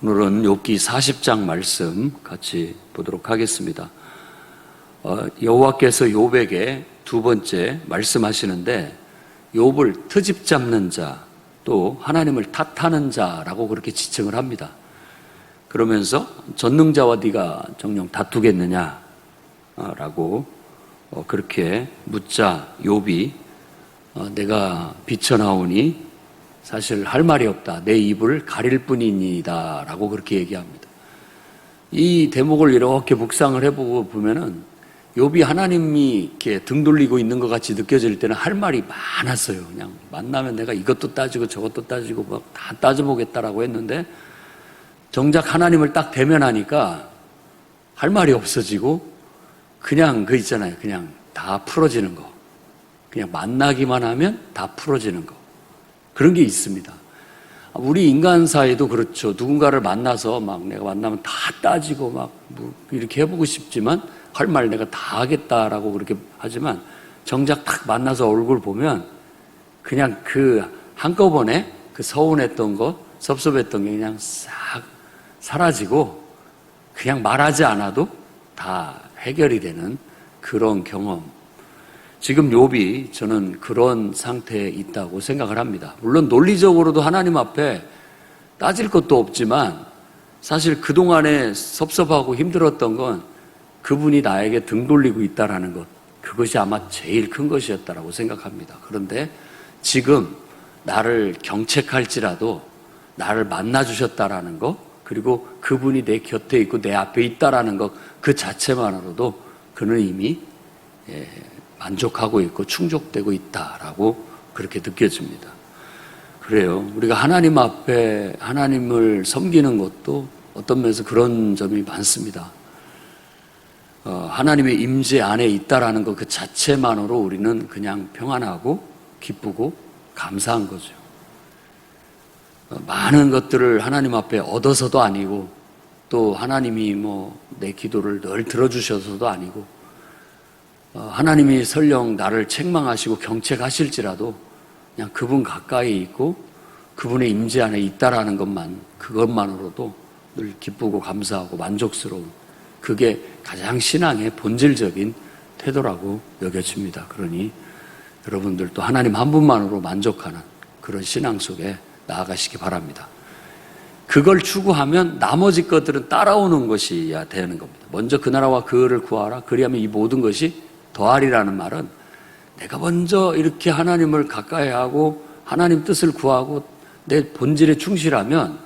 오늘은 욥기 40장 말씀 같이 보도록 하겠습니다. 어, 여호와께서 욥에게 두 번째 말씀하시는데 욥을 트집 잡는 자, 또 하나님을 탓하는 자라고 그렇게 지칭을 합니다. 그러면서 전능자와 네가 정령 다투겠느냐라고 어, 그렇게 묻자 욥이 어, 내가 비쳐나오니 사실 할 말이 없다. 내 입을 가릴 뿐이니다. 라고 그렇게 얘기합니다. 이 대목을 이렇게 묵상을 해보고 보면은 욥이 하나님이 이렇게 등 돌리고 있는 것 같이 느껴질 때는 할 말이 많았어요. 그냥 만나면 내가 이것도 따지고 저것도 따지고 막 다 따져보겠다라고 했는데 정작 하나님을 딱 대면하니까 할 말이 없어지고 그냥 그 있잖아요. 그냥 다 풀어지는 거. 그냥 만나기만 하면 다 풀어지는 거. 그런 게 있습니다. 우리 인간사에도 그렇죠. 누군가를 만나서 막 내가 만나면 다 따지고 막 뭐 이렇게 해보고 싶지만 할 말 내가 다 하겠다라고 그렇게 하지만 정작 딱 만나서 얼굴 보면 그냥 그 한꺼번에 그 서운했던 것, 섭섭했던 게 그냥 싹 사라지고 그냥 말하지 않아도 다 해결이 되는 그런 경험 지금 욥이 저는 그런 상태에 있다고 생각을 합니다. 물론 논리적으로도 하나님 앞에 따질 것도 없지만 사실 그동안에 섭섭하고 힘들었던 건 그분이 나에게 등 돌리고 있다라는 것. 그것이 아마 제일 큰 것이었다라고 생각합니다. 그런데 지금 나를 경책할지라도 나를 만나 주셨다라는 것, 그리고 그분이 내 곁에 있고 내 앞에 있다라는 것, 그 자체만으로도 그는 이미 예, 만족하고 있고 충족되고 있다라고 그렇게 느껴집니다. 그래요. 우리가 하나님 앞에 하나님을 섬기는 것도 어떤 면에서 그런 점이 많습니다. 어, 하나님의 임재 안에 있다라는 것 그 자체만으로 우리는 그냥 평안하고 기쁘고 감사한 거죠. 어, 많은 것들을 하나님 앞에 얻어서도 아니고 또 하나님이 뭐 내 기도를 늘 들어주셔서도 아니고 어, 하나님이 설령 나를 책망하시고 경책하실지라도 그냥 그분 가까이 있고 그분의 임재 안에 있다라는 것만 그것만으로도 늘 기쁘고 감사하고 만족스러운 그게 가장 신앙의 본질적인 태도라고 여겨집니다. 그러니 여러분들도 하나님 한 분만으로 만족하는 그런 신앙 속에 나아가시기 바랍니다. 그걸 추구하면 나머지 것들은 따라오는 것이야 되는 겁니다. 먼저 그 나라와 그를 구하라. 그리하면 이 모든 것이 더하리라는 말은 내가 먼저 이렇게 하나님을 가까이 하고 하나님 뜻을 구하고 내 본질에 충실하면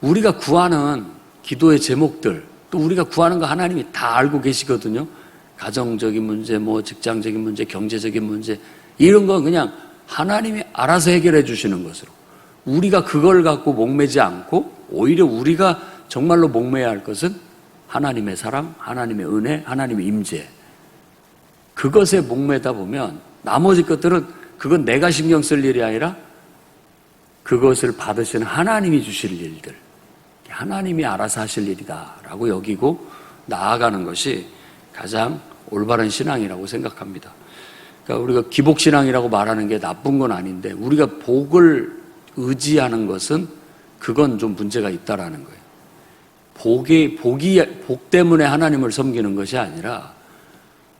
우리가 구하는 기도의 제목들 또 우리가 구하는 거 하나님이 다 알고 계시거든요. 가정적인 문제, 뭐 직장적인 문제, 경제적인 문제 이런 건 그냥 하나님이 알아서 해결해 주시는 것으로 우리가 그걸 갖고 목매지 않고 오히려 우리가 정말로 목매야 할 것은 하나님의 사랑, 하나님의 은혜, 하나님의 임재. 그것에 목매다 보면 나머지 것들은 그건 내가 신경 쓸 일이 아니라 그것을 받으시는 하나님이 주실 일들. 하나님이 알아서 하실 일이다라고 여기고 나아가는 것이 가장 올바른 신앙이라고 생각합니다. 그러니까 우리가 기복신앙이라고 말하는 게 나쁜 건 아닌데 우리가 복을 의지하는 것은 그건 좀 문제가 있다라는 거예요. 복이, 복이, 복 때문에 하나님을 섬기는 것이 아니라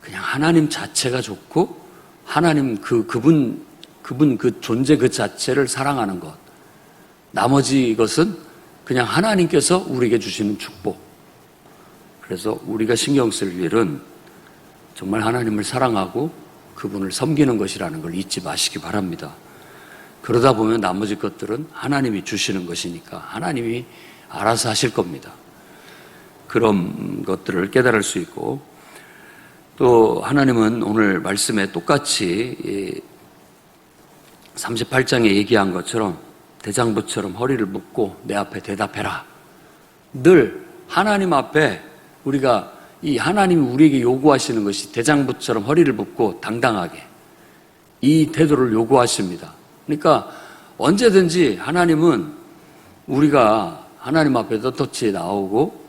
그냥 하나님 자체가 좋고 하나님 그, 그분, 그분 그 존재 그 자체를 사랑하는 것. 나머지 것은 그냥 하나님께서 우리에게 주시는 축복. 그래서 우리가 신경 쓸 일은 정말 하나님을 사랑하고 그분을 섬기는 것이라는 걸 잊지 마시기 바랍니다. 그러다 보면 나머지 것들은 하나님이 주시는 것이니까 하나님이 알아서 하실 겁니다. 그런 것들을 깨달을 수 있고 또 하나님은 오늘 말씀에 똑같이 38장에 얘기한 것처럼 대장부처럼 허리를 묶고 내 앞에 대답해라. 늘 하나님 앞에 우리가 이 하나님이 우리에게 요구하시는 것이 대장부처럼 허리를 묶고 당당하게 이 태도를 요구하십니다. 그러니까 언제든지 하나님은 우리가 하나님 앞에 떳떳이 나오고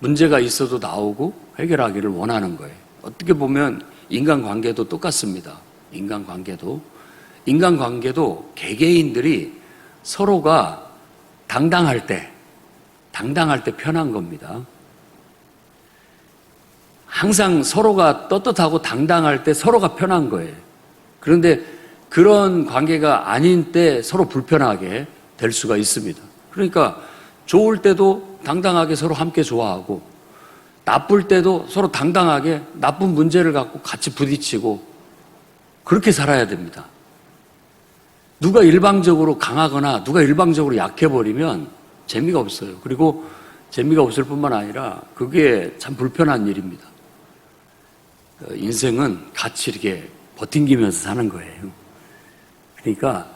문제가 있어도 나오고 해결하기를 원하는 거예요. 어떻게 보면 인간관계도 똑같습니다. 인간관계도 인간관계도 개개인들이 서로가 당당할 때 당당할 때 편한 겁니다. 항상 서로가 떳떳하고 당당할 때 서로가 편한 거예요. 그런데 그런 관계가 아닌 때 서로 불편하게 될 수가 있습니다. 그러니까 좋을 때도 당당하게 서로 함께 좋아하고 나쁠 때도 서로 당당하게 나쁜 문제를 갖고 같이 부딪히고 그렇게 살아야 됩니다. 누가 일방적으로 강하거나 누가 일방적으로 약해버리면 재미가 없어요. 그리고 재미가 없을 뿐만 아니라 그게 참 불편한 일입니다. 어, 인생은 같이 이렇게 버팅기면서 사는 거예요. 그러니까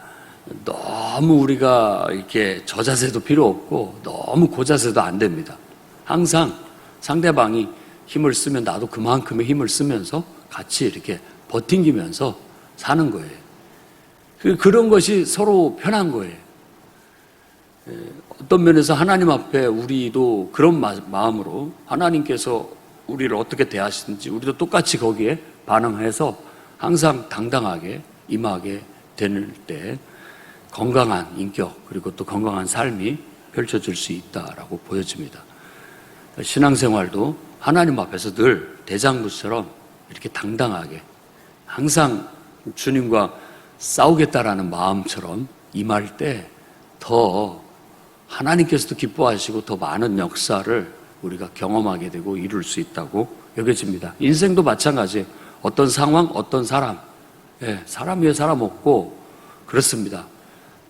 너무 우리가 이렇게 저자세도 필요 없고 너무 고자세도 안 됩니다. 항상 상대방이 힘을 쓰면 나도 그만큼의 힘을 쓰면서 같이 이렇게 버팅기면서 사는 거예요. 그- 그런 것이 서로 편한 거예요. 예, 어떤 면에서 하나님 앞에 우리도 그런 마- 마음으로 하나님께서 우리를 어떻게 대하시는지 우리도 똑같이 거기에 반응해서 항상 당당하게 임하게 되는 때 건강한 인격 그리고 또 건강한 삶이 펼쳐질 수 있다라고 보여집니다. 신앙생활도 하나님 앞에서 늘 대장부처럼 이렇게 당당하게 항상 주님과 싸우겠다라는 마음처럼 임할 때 더 하나님께서도 기뻐하시고 더 많은 역사를 우리가 경험하게 되고 이룰 수 있다고 여겨집니다. 인생도 마찬가지예요. 어떤 상황, 어떤 사람, 예, 사람 위에 사람 없고 그렇습니다.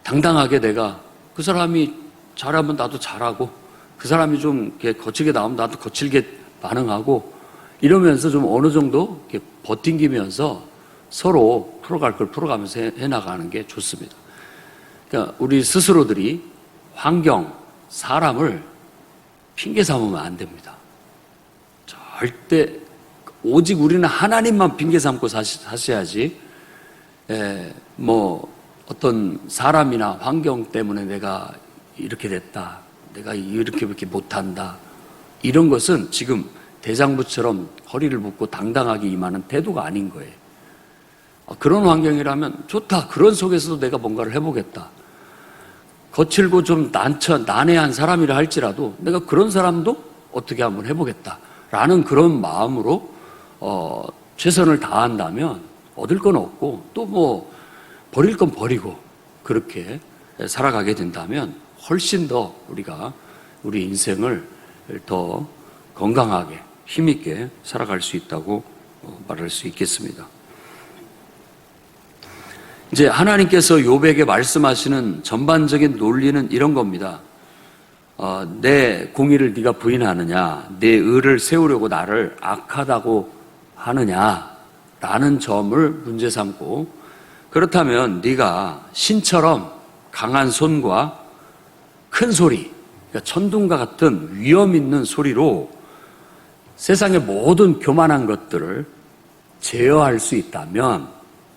당당하게 내가 그 사람이 잘하면 나도 잘하고 그 사람이 좀 거칠게 나오면 나도 거칠게 반응하고 이러면서 좀 어느 정도 버팅기면서 서로 풀어갈 걸 풀어가면서 해- 해나가는 게 좋습니다. 그러니까 우리 스스로들이 환경, 사람을 핑계 삼으면 안 됩니다. 절대 오직 우리는 하나님만 핑계 삼고 사시, 사셔야지. 에, 뭐 어떤 사람이나 환경 때문에 내가 이렇게 됐다. 내가 이렇게 이렇게 못한다. 이런 것은 지금 대장부처럼 허리를 묶고 당당하게 임하는 태도가 아닌 거예요. 아, 그런 환경이라면 좋다. 그런 속에서도 내가 뭔가를 해보겠다. 거칠고 좀 난처, 난해한 사람이라 할지라도 내가 그런 사람도 어떻게 한번 해보겠다. 라는 그런 마음으로, 어, 최선을 다한다면 얻을 건 없고 또 뭐 버릴 건 버리고 그렇게 살아가게 된다면 훨씬 더 우리가 우리 인생을 더 건강하게 힘있게 살아갈 수 있다고 어, 말할 수 있겠습니다. 이제 하나님께서 요백에 말씀하시는 전반적인 논리는 이런 겁니다. 어, 내 공의를 네가 부인하느냐, 내 의를 세우려고 나를 악하다고 하느냐라는 점을 문제 삼고 그렇다면 네가 신처럼 강한 손과 큰 소리, 그러니까 천둥과 같은 위험 있는 소리로 세상의 모든 교만한 것들을 제어할 수 있다면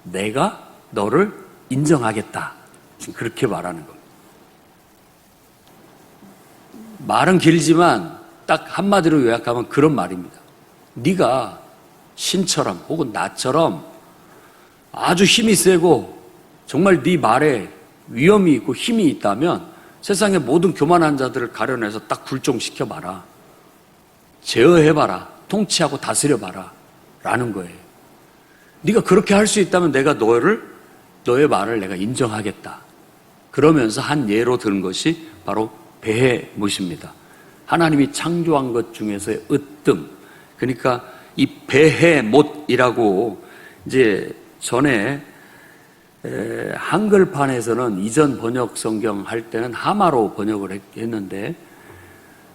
내가 너를 인정하겠다. 지금 그렇게 말하는 겁니다. 말은 길지만 딱 한마디로 요약하면 그런 말입니다. 네가 신처럼 혹은 나처럼 아주 힘이 세고 정말 네 말에 위험이 있고 힘이 있다면 세상의 모든 교만한 자들을 가려내서 딱 굴종시켜 봐라. 제어해 봐라. 통치하고 다스려 봐라. 라는 거예요. 네가 그렇게 할 수 있다면 내가 너를 너의 말을 내가 인정하겠다. 그러면서 한 예로 든 것이 바로 배해 못입니다. 하나님이 창조한 것 중에서의 으뜸. 그러니까 이 배해 못이라고 이제 전에 에, 한글판에서는 이전 번역 성경 할 때는 하마로 번역을 했- 했는데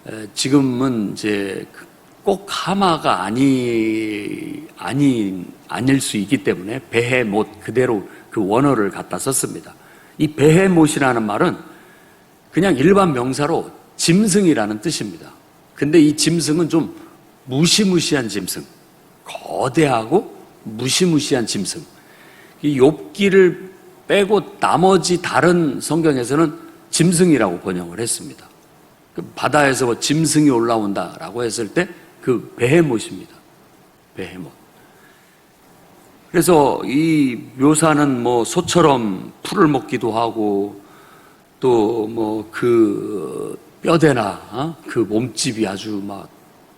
에, 지금은 이제 그꼭 하마가 아니 아니 아닐 수 있기 때문에 배해못 그대로 그 원어를 갖다 썼습니다. 이 배해못이라는 말은 그냥 일반 명사로 짐승이라는 뜻입니다. 근데 이 짐승은 좀 무시무시한 짐승, 거대하고 무시무시한 짐승. 이 욥기를 빼고 나머지 다른 성경에서는 짐승이라고 번역을 했습니다. 그 바다에서 뭐 짐승이 올라온다라고 했을 때 그 베헤못입니다. 베헤못. 그래서 이 묘사는 뭐 소처럼 풀을 먹기도 하고 또 뭐 그 뼈대나 어? 그 몸집이 아주 막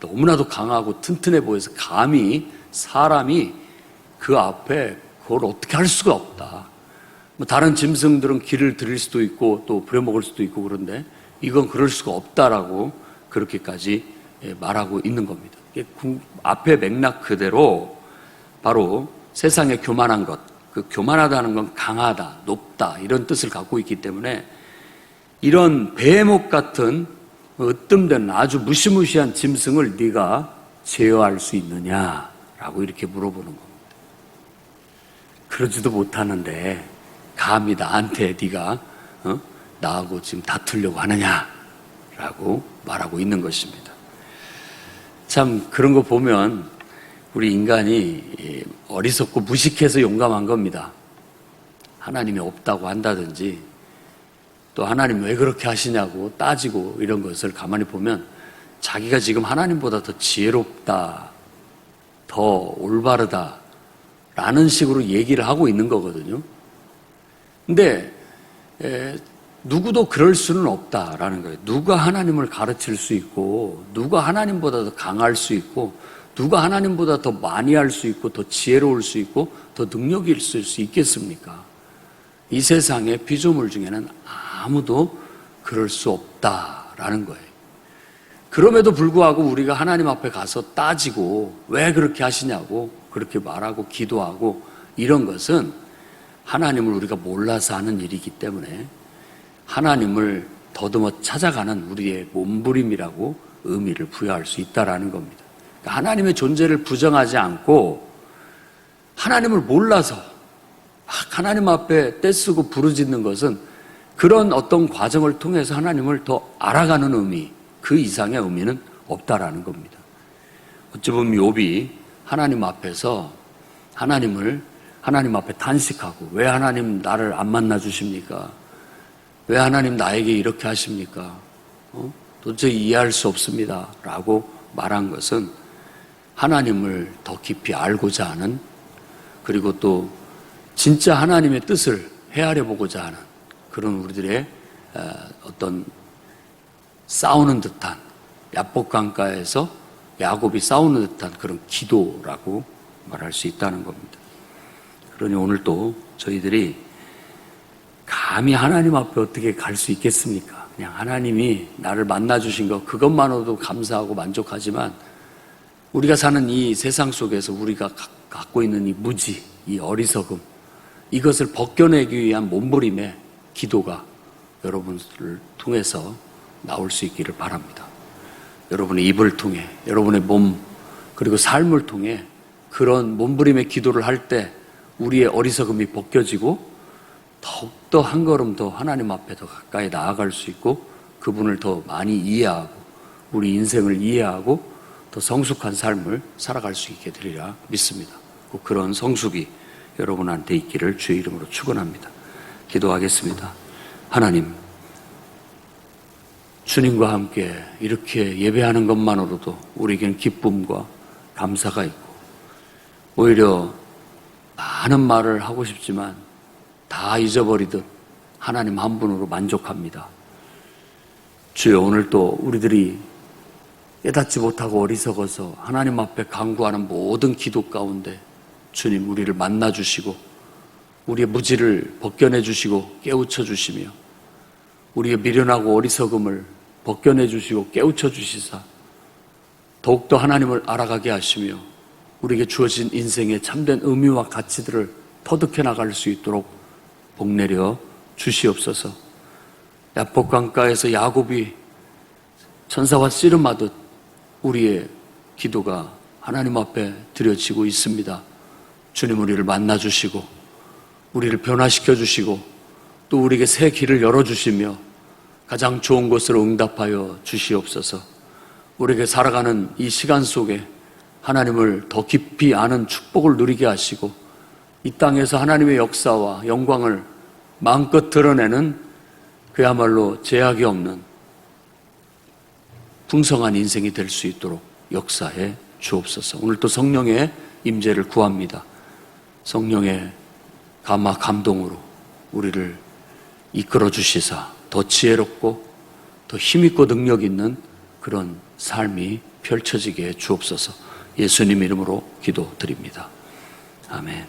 너무나도 강하고 튼튼해 보여서 감히 사람이 그 앞에 그걸 어떻게 할 수가 없다. 뭐 다른 짐승들은 길을 들일 수도 있고 또 부려먹을 수도 있고 그런데 이건 그럴 수가 없다라고 그렇게까지 예, 말하고 있는 겁니다. 앞에 맥락 그대로 바로 세상에 교만한 것, 그 교만하다는 건 강하다, 높다 이런 뜻을 갖고 있기 때문에 이런 베목 같은 으뜸된 아주 무시무시한 짐승을 네가 제어할 수 있느냐라고 이렇게 물어보는 겁니다. 그러지도 못하는데 감히 나한테 네가 어? 나하고 지금 다투려고 하느냐라고 말하고 있는 것입니다. 참 그런 거 보면 우리 인간이 이, 어리석고 무식해서 용감한 겁니다. 하나님이 없다고 한다든지 또 하나님 왜 그렇게 하시냐고 따지고 이런 것을 가만히 보면 자기가 지금 하나님보다 더 지혜롭다, 더 올바르다, 라는 식으로 얘기를 하고 있는 거거든요. 근데, 에, 누구도 그럴 수는 없다라는 거예요. 누가 하나님을 가르칠 수 있고, 누가 하나님보다 더 강할 수 있고, 누가 하나님보다 더 많이 할 수 있고, 더 지혜로울 수 있고, 더 능력이 있을 수 있겠습니까? 이 세상의 피조물 중에는 아무도 그럴 수 없다라는 거예요. 그럼에도 불구하고 우리가 하나님 앞에 가서 따지고 왜 그렇게 하시냐고 그렇게 말하고 기도하고 이런 것은 하나님을 우리가 몰라서 하는 일이기 때문에 하나님을 더듬어 찾아가는 우리의 몸부림이라고 의미를 부여할 수 있다라는 겁니다. 그러니까 하나님의 존재를 부정하지 않고 하나님을 몰라서 막 하나님 앞에 떼쓰고 부르짖는 것은 그런 어떤 과정을 통해서 하나님을 더 알아가는 의미, 그 이상의 의미는 없다라는 겁니다. 어찌 보면 욥이 하나님 앞에서 하나님을 하나님 앞에 단식하고 왜 하나님 나를 안 만나 주십니까? 왜 하나님 나에게 이렇게 하십니까? 어? 도저히 이해할 수 없습니다. 라고 말한 것은 하나님을 더 깊이 알고자 하는 그리고 또 진짜 하나님의 뜻을 헤아려 보고자 하는 그런 우리들의 어, 어떤 싸우는 듯한 야복강가에서 야곱이 싸우는 듯한 그런 기도라고 말할 수 있다는 겁니다. 그러니 오늘 또 저희들이 감히 하나님 앞에 어떻게 갈 수 있겠습니까? 그냥 하나님이 나를 만나 주신 것 그것만으로도 감사하고 만족하지만 우리가 사는 이 세상 속에서 우리가 가- 갖고 있는 이 무지, 이 어리석음 이것을 벗겨내기 위한 몸부림의 기도가 여러분을 통해서 나올 수 있기를 바랍니다. 여러분의 입을 통해, 여러분의 몸, 그리고 삶을 통해 그런 몸부림의 기도를 할 때 우리의 어리석음이 벗겨지고 더욱더 한 걸음 더 하나님 앞에 더 가까이 나아갈 수 있고 그분을 더 많이 이해하고 우리 인생을 이해하고 더 성숙한 삶을 살아갈 수 있게 되리라 믿습니다. 꼭 그런 성숙이 여러분한테 있기를 주의 이름으로 축원합니다. 기도하겠습니다. 하나님, 주님과 함께 이렇게 예배하는 것만으로도 우리에겐 기쁨과 감사가 있고 오히려 많은 말을 하고 싶지만 다 잊어버리듯 하나님 한 분으로 만족합니다. 주여 오늘 또 우리들이 깨닫지 못하고 어리석어서 하나님 앞에 강구하는 모든 기도 가운데 주님 우리를 만나 주시고 우리의 무지를 벗겨내 주시고 깨우쳐 주시며 우리의 미련하고 어리석음을 벗겨내 주시고 깨우쳐 주시사 더욱더 하나님을 알아가게 하시며 우리에게 주어진 인생의 참된 의미와 가치들을 터득해 나갈 수 있도록 복 내려 주시옵소서. 야복강가에서 야곱이 천사와 씨름하듯 우리의 기도가 하나님 앞에 드려지고 있습니다. 주님 우리를 만나 주시고 우리를 변화시켜 주시고 또 우리에게 새 길을 열어 주시며 가장 좋은 것으로 응답하여 주시옵소서. 우리에게 살아가는 이 시간 속에 하나님을 더 깊이 아는 축복을 누리게 하시고 이 땅에서 하나님의 역사와 영광을 마음껏 드러내는 그야말로 제약이 없는 풍성한 인생이 될 수 있도록 역사해 주옵소서. 오늘 또 성령의 임재를 구합니다. 성령의 감화 감동으로 우리를 이끌어 주시사 더 지혜롭고 더더 힘있고 능력 있는 그런 삶이 펼쳐지게 주옵소서 예수님 이름으로 기도드립니다. 아멘.